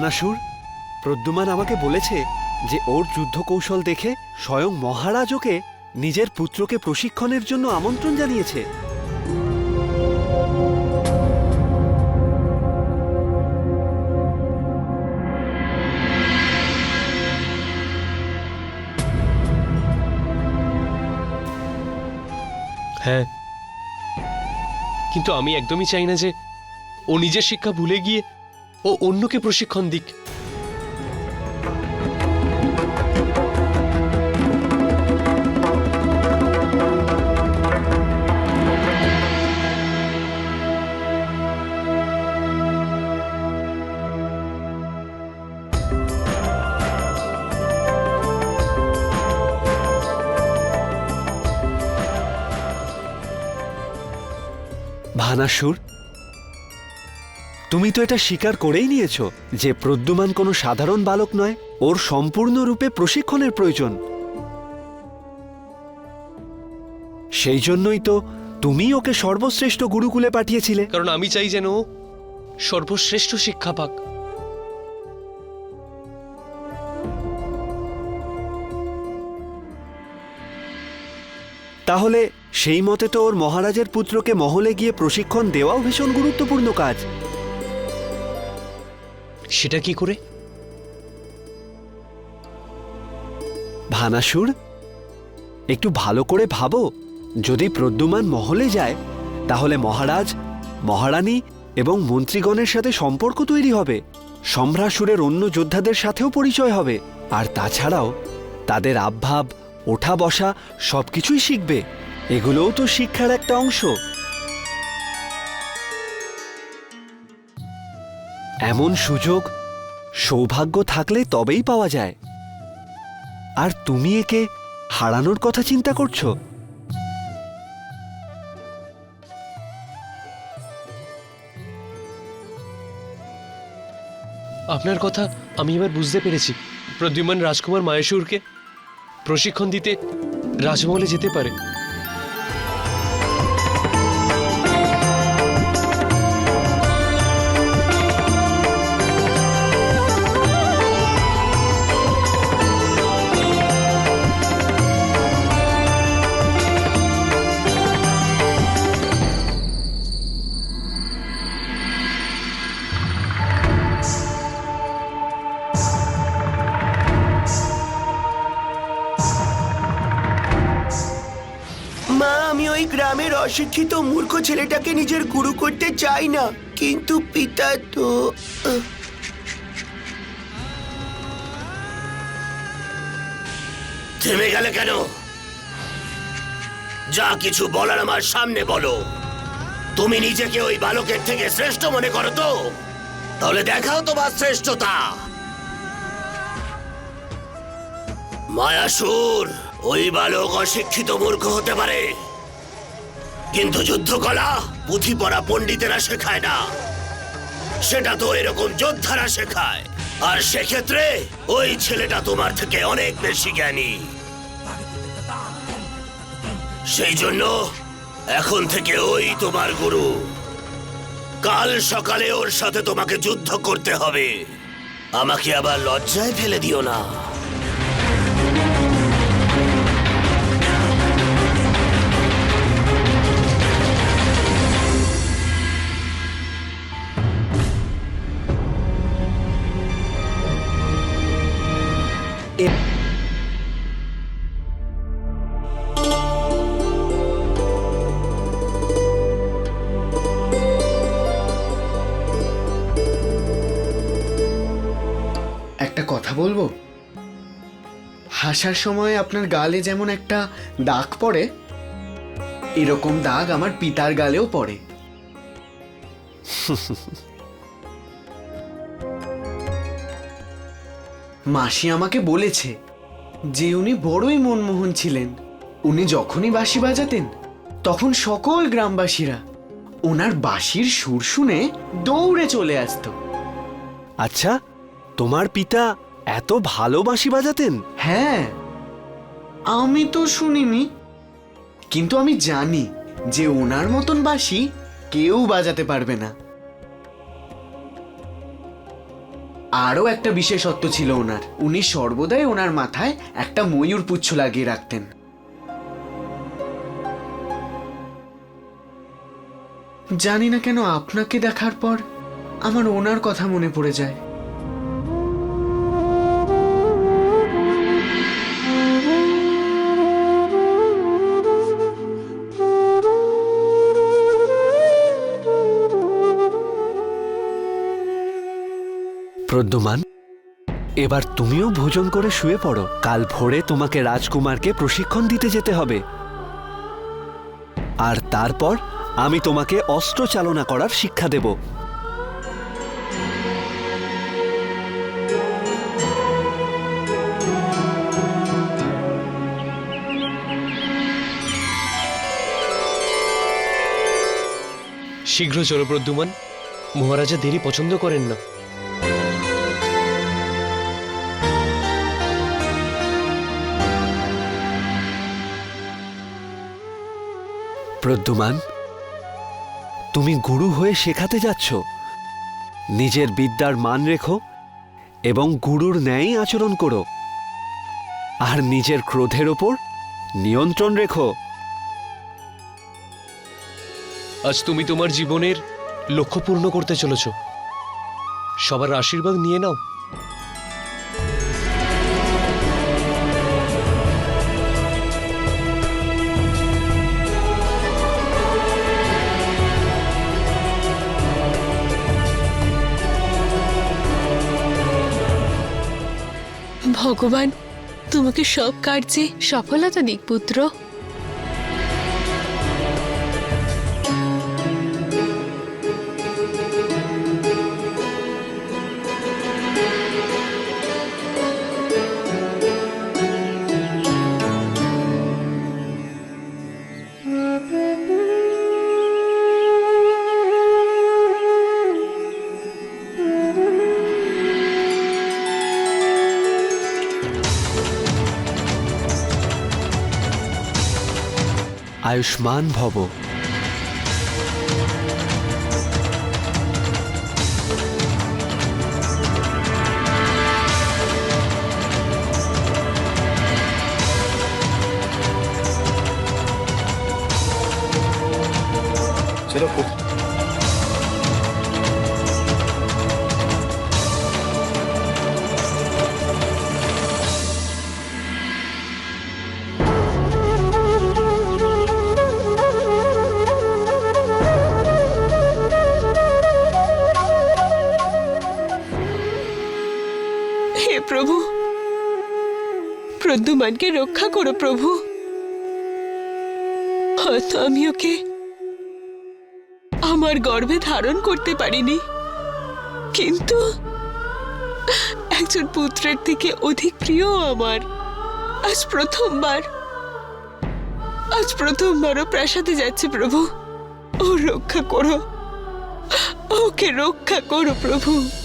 ভানাসুর প্রদ্যুমান আমাকে বলেছে যে ওর যুদ্ধ কৌশল দেখে স্বয়ং মহারাজ ওকে নিজের পুত্রকে প্রশিক্ষণের জন্য আমন্ত্রণ জানিয়েছে। হ্যাঁ। কিন্তু আমি একদমই চাই না যে ও নিজের শিক্ষা ভুলে গিয়ে ও অন্যকে প্রশিক্ষণ দিক। ভানাসুর তুমি তো এটা স্বীকার করেই নিয়েছো যে প্রদ্যুমান কোনো সাধারণ বালক নয় ওর সম্পূর্ণরূপে প্রশিক্ষণের প্রয়োজন। সেই জন্যই তো তুমি ওকে সর্বশ্রেষ্ঠ গুরুকুলে পাঠিয়েছিলে। কারণ আমি চাই যেন ও সর্বশ্রেষ্ঠ শিক্ষা পাক। তাহলে সেই মতে তো ওর মহারাজের পুত্রকে মহলে গিয়ে প্রশিক্ষণ দেওয়াও ভীষণ গুরুত্বপূর্ণ কাজ। সেটা কি করে? ভানাসুর, একটু ভালো করে ভাবো। যদি প্রদ্যুমান মহলে যায়, তাহলে মহারাজ, মহারানী এবং মন্ত্রীগণের সাথে সম্পর্ক তৈরি হবে। সম্ভ্রাসুরের অন্য যোদ্ধাদের সাথেও পরিচয় হবে। আর তাছাড়াও, তাদের আবভাব ওঠা বসা সবকিছুই শিখবে। এগুলোও তো শিক্ষার একটা অংশ। এমন সুযোগ, সৌভাগ্য থাকলে তবেই পাওয়া যায়। আর তুমি একে হারানোর কথা চিন্তা করছ? আপনার কথা আমি এবার বুঝতে পেরেছি। প্রদ্যুমান রাজকুমার মায়েশুরকে প্রশিক্ষণ দিতে রাজমহলে যেতে পারে। অশিক্ষিত মূর্খ ছেলেটাকে নিজের গুরু করতে চাই না, কিন্তু পিতা তো থেমে গেলে কেন? যা কিছু বলার আমার সামনে বলো। তুমি নিজেকে ওই বালকের থেকে শ্রেষ্ঠ মনে করো তো? তাহলে দেখাও তোমার শ্রেষ্ঠতা। মায়াসুর, ওই বালক অশিক্ষিত মূর্খ হতে পারে। কিন্তু যুদ্ধকলা পুঁথি পড়া পণ্ডিতেরা শেখায় না। সেটা তো এরকম যোদ্ধারা শেখায়। আর সেক্ষেত্রে ওই ছেলেটা তোমার থেকে অনেক বেশি জ্ঞানী। সেই জন্য এখন থেকে ওই তোমার গুরু। কাল সকালে ওর সাথে তোমাকে যুদ্ধ করতে হবে। আমাকে আবার লজ্জায় ফেলে দিও না। কথা বলব? হাসার সময় আপনার গালে যেমন একটা দাগ পড়ে, এরকম দাগ আমার পিতার গালেও পড়ে। মাসি আমাকে বলেছে যে উনি বড়ই মনমোহন ছিলেন। উনি যখনই বাঁশি বাজাতেন, তখন সকল গ্রামবাসীরা ওনার বাঁশির সুর শুনে দৌড়ে চলে আসতো। আচ্ছা তোমার পিতা এত ভালো বাঁশি বাজাতেন? হ্যাঁ আমি তো শুনিনি। কিন্তু আমি জানি যে ওনার মতন বাঁশি কেউ বাজাতে পারবে না। আরও একটা বিশেষত্ব ছিল ওনার। উনি সর্বদাই ওনার মাথায় একটা ময়ূর পুচ্ছ লাগিয়ে রাখতেন। জানি না কেন আপনাকে দেখার পর আমার ওনার কথা মনে পড়ে যায়। প্রদ্যুমান এবার তুমিও ভোজন করে শুয়ে পড়ো। কাল ভোরে তোমাকে রাজকুমারকে প্রশিক্ষণ দিতে যেতে হবে। আর তারপর আমি তোমাকে অস্ত্র চালনা করার শিক্ষা দেব। শীঘ্র চলো প্রদ্যুমান মহারাজা দেরি পছন্দ করেন না। প্রদ্যুমান, তুমি গুরু হয়ে শেখাতে যাচ্ছ। নিজের বিদ্যার মান রেখো এবং গুরুর ন্যায় আচরণ করো। আর নিজের ক্রোধের ওপর নিয়ন্ত্রণ রেখো। আজ তুমি তোমার জীবনের লক্ষ্য পূর্ণ করতে চলেছ। সবার আশীর্বাদ নিয়ে নাও। ভগবান তোমাকে সব কার্যে সফলতা দিক পুত্র। आयुष्मान भव चलो প্রদ্যুমানকে রক্ষা করো, প্রভু। হয়তো আমি ওকে আমার গর্ভে ধারণ করতে পারিনি। কিন্তু একজন পুত্রের থেকে অধিক প্রিয় আমার। আজ প্রথমবার, আজ প্রথমবারও প্রাসাদে যাচ্ছে, প্রভু। ও রক্ষা করো। ওকে রক্ষা করো, প্রভু।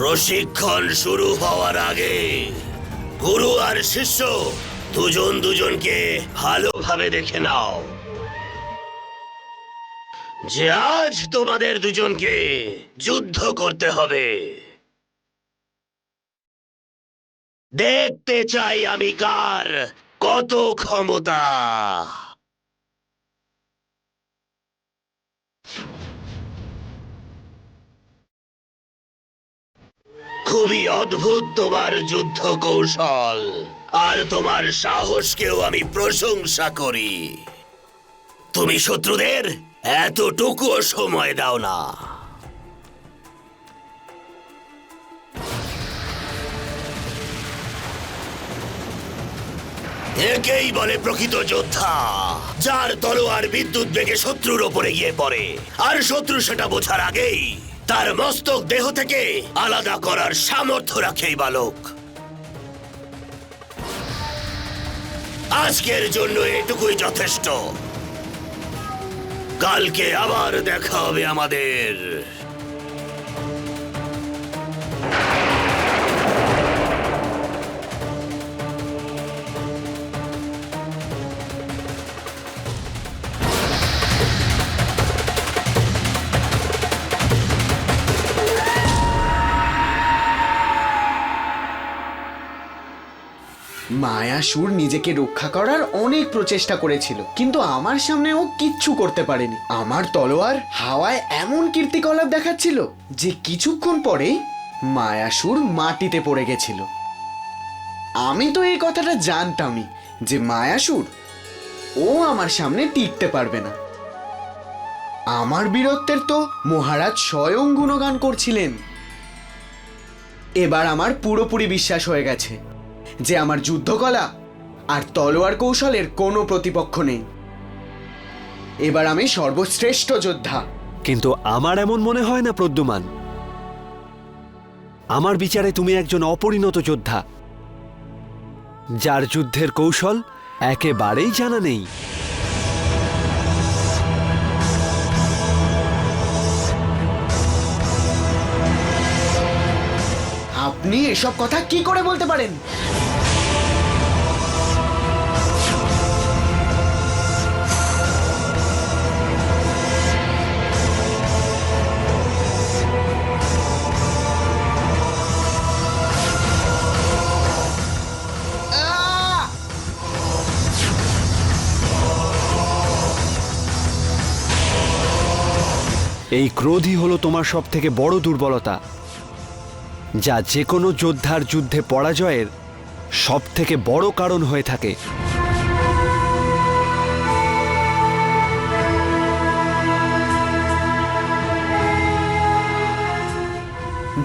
প্রশিক্ষণ শুরু হওয়ার আগে গুরু আর শিষ্য দুজন দুজনকে ভালোভাবে দেখে নাও। যে আজ তোমাদের দুজনকে যুদ্ধ করতে হবে। দেখতে চাই আমি কার কত ক্ষমতা। খুবই অদ্ভুত তোমার যুদ্ধ কৌশল আর তোমার সাহসকেও আমি প্রশংসা করি। তুমি শত্রুদের এতটুকুও সময় দাও না। একেই বলে প্রকৃত যোদ্ধা, যার তলোয়ার বিদ্যুৎ বেগে শত্রুর ওপরে গিয়ে পড়ে। আর শত্রু সেটা বোঝার আগেই তার মস্তক দেহ থেকে আলাদা করার সামর্থ্য রাখে এই বালক। আজকের জন্য এটুকুই যথেষ্ট। কালকে আবার দেখা হবে আমাদের। মায়াসুর নিজেকে রক্ষা করার অনেক প্রচেষ্টা করেছিল, কিন্তু আমার সামনে ও কিচ্ছু করতে পারেনি। আমার তলোয়ার হাওয়ায় এমন কীর্তিকলাপ দেখাচ্ছিল যে কিছুক্ষণ পরেই মায়াসুর মাটিতে পড়ে গেছিল। আমি তো এই কথাটা জানতামই যে মায়াসুর ও আমার সামনে টিকতে পারবে না। আমার বীরত্বের তো মহারাজ স্বয়ং গুণগান করছিলেন। এবার আমার পুরোপুরি বিশ্বাস হয়ে গেছে। যে আমার যুদ্ধকলা আর তলোয়ার কৌশলের কোনো প্রতিপক্ষ নেই। এবার আমি সর্বশ্রেষ্ঠ যোদ্ধা। কিন্তু আমার এমন মনে হয় না প্রদ্যুমান। আমার বিচারে তুমি একজন অপরিণত যোদ্ধা যার যুদ্ধের কৌশল একেবারেই জানা নেই। আপনি এসব কথা কি করে বলতে পারেন? এই ক্রোধই হলো তোমার সব থেকে বড় দুর্বলতা যা যে কোনো যোদ্ধার যুদ্ধে পরাজয়ের সব থেকে বড় কারণ হয়ে থাকে।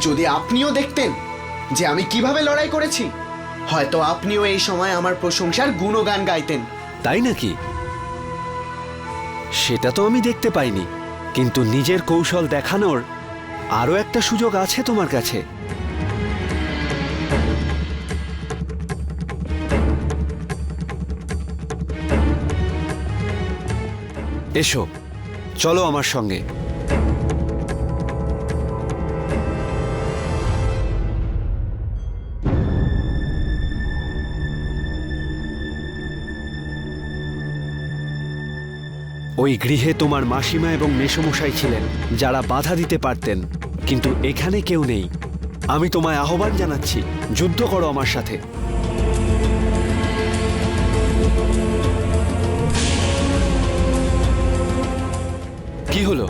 যদি আপনিও দেখতেন যে আমি কীভাবে লড়াই করেছি হয়তো আপনিও এই সময় আমার প্রশংসার গুণগান গাইতেন। তাই নাকি? সেটা তো আমি দেখতে পাইনি। কিন্তু নিজের কৌশল দেখানোর আরও একটা সুযোগ আছে তোমার কাছে। এসো চলো আমার সঙ্গে। ওই গৃহে তোমার মাসিমা এবং মেসমশাই ছিলেন, যারা বাধা দিতে পারতেন, কিন্তু এখানে কেউ নেই। আমি তোমায় আহ্বান জানাচ্ছি, যুদ্ধ করো আমার সাথে। কি হলো?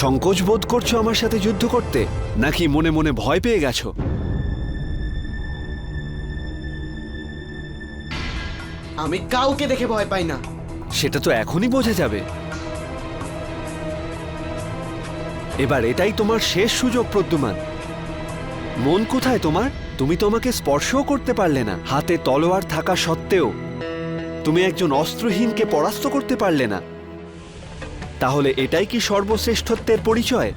সংকোচ বোধ করছ আমার সাথে যুদ্ধ করতে, নাকি মনে মনে ভয় পেয়ে গেছো? আমি কাউকে দেখে ভয় পাই না। সেটা তো এখনই বোঝা যাবে। এবার এটাই তোমার শেষ সুযোগ, প্রদ্যুমান। মন কোথায় তোমার? তুমি তো আমাকে স্পর্শও করতে পারলে না। হাতে তলোয়ার থাকা সত্ত্বেও তুমি একজন অস্ত্রহীনকে পরাস্ত করতে পারলে না। তাহলে এটাই কি সর্বশ্রেষ্ঠত্বের পরিচয়?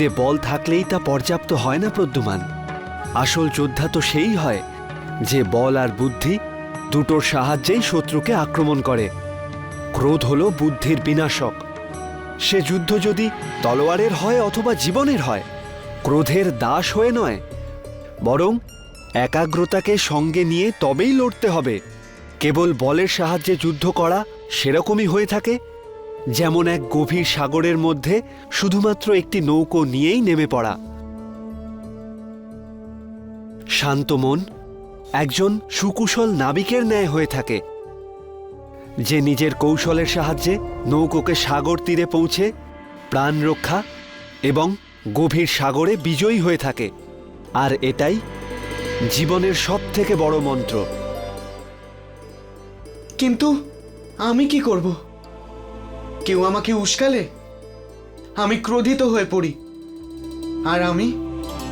শরীরে বল থাকলেই তা পর্যাপ্ত হয় না প্রদ্যুমান। আসল যোদ্ধা তো সেই হয়, যে বল আর বুদ্ধি দুটোর সাহায্যেই শত্রুকে আক্রমণ করে। ক্রোধ হলো বুদ্ধির বিনাশক। সে যুদ্ধ যদি তলোয়ারের হয় অথবা জীবনের হয়, ক্রোধের দাস হয়ে নয়, বরং একাগ্রতাকে সঙ্গে নিয়ে তবেই লড়তে হবে। কেবল বলের সাহায্যে যুদ্ধ করা সেরকমই হয়ে থাকে যেমন এক গভীর সাগরের মধ্যে শুধুমাত্র একটি নৌকো নিয়েই নেমে পড়া। শান্ত মন একজন সুকুশল নাবিকের ন্যায় হয়ে থাকে। যে নিজের কৌশলের সাহায্যে নৌকোকে সাগর তীরে পৌঁছে প্রাণ রক্ষা এবং গভীর সাগরে বিজয়ী হয়ে থাকে। আর এটাই জীবনের সব থেকে বড় মন্ত্র। কিন্তু আমি কি করব? কেউ আমাকে উস্কালে? আমি ক্রোধিত হয়ে পড়ি। আর আমি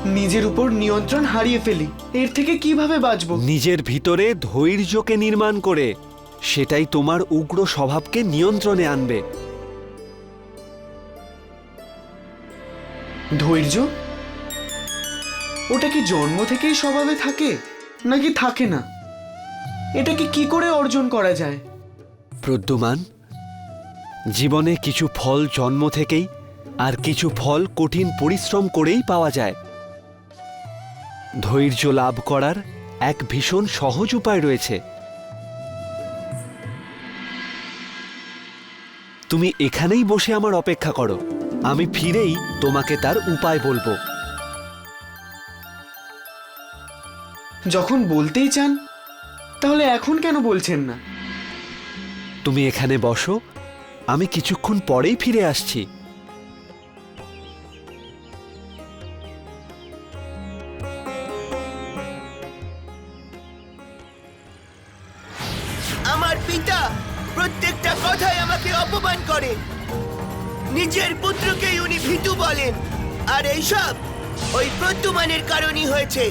নিজের উপর নিয়ন্ত্রণ হারিয়ে ফেলি। এর থেকে কীভাবে বাঁচবো? নিজের ভিতরে ধৈর্যকে নির্মাণ করে সেটাই তোমার উগ্র স্বভাবকে নিয়ন্ত্রণে আনবে। ধৈর্য? ওটা কি জন্ম থেকেই স্বভাবে থাকে নাকি থাকে না? এটাকে কি করে অর্জন করা যায়? প্রদ্যুমান জীবনে কিছু ফল জন্ম থেকেই আর কিছু ফল কঠিন পরিশ্রম করেই পাওয়া যায়। ধৈর্য লাভ করার এক ভীষণ সহজ উপায় রয়েছে। তুমি এখানেই বসে আমার অপেক্ষা করো। আমি ফিরেই তোমাকে তার উপায় বলব। যখন বলতেই চান তাহলে এখন কেন বলছেন না? তুমি এখানে বসো আমি কিছুক্ষণ পরেই ফিরে আসছি। আমার পিতা প্রত্যেকটা কথায় আমাকে অপমান করে। নিজের পুত্রকেই উনি ভীতু বলেন। আর এইসব ওই প্রদ্যুমানের কারণই হয়েছে।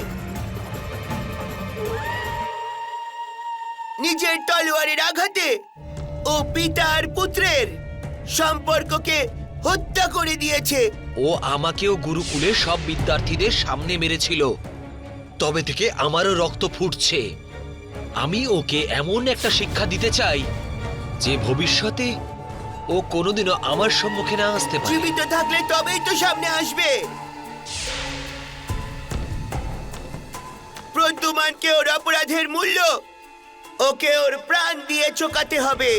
নিজের তলোয়ারের আঘাতে ও পিতা আর পুত্রের সম্পর্ককে হত্যা করে দিয়েছে। ও আমাকেও গুরুকুলে সব বিদ্যার্থীদের সামনে মেরেছিল। তবে থেকে আমারও রক্ত ফুটছে। আমি ওকে এমন একটা শিক্ষা দিতে চাই যে ভবিষ্যতে ও কোনোদিনও আমার সম্মুখে না আসতে পারে। জীবিত থাকলে তবেই তো সামনে আসবে। প্রদ্যুমানকে ওর অপরাধের মূল্য ওকে ওর প্রাণ দিয়ে চোকাতে হবে।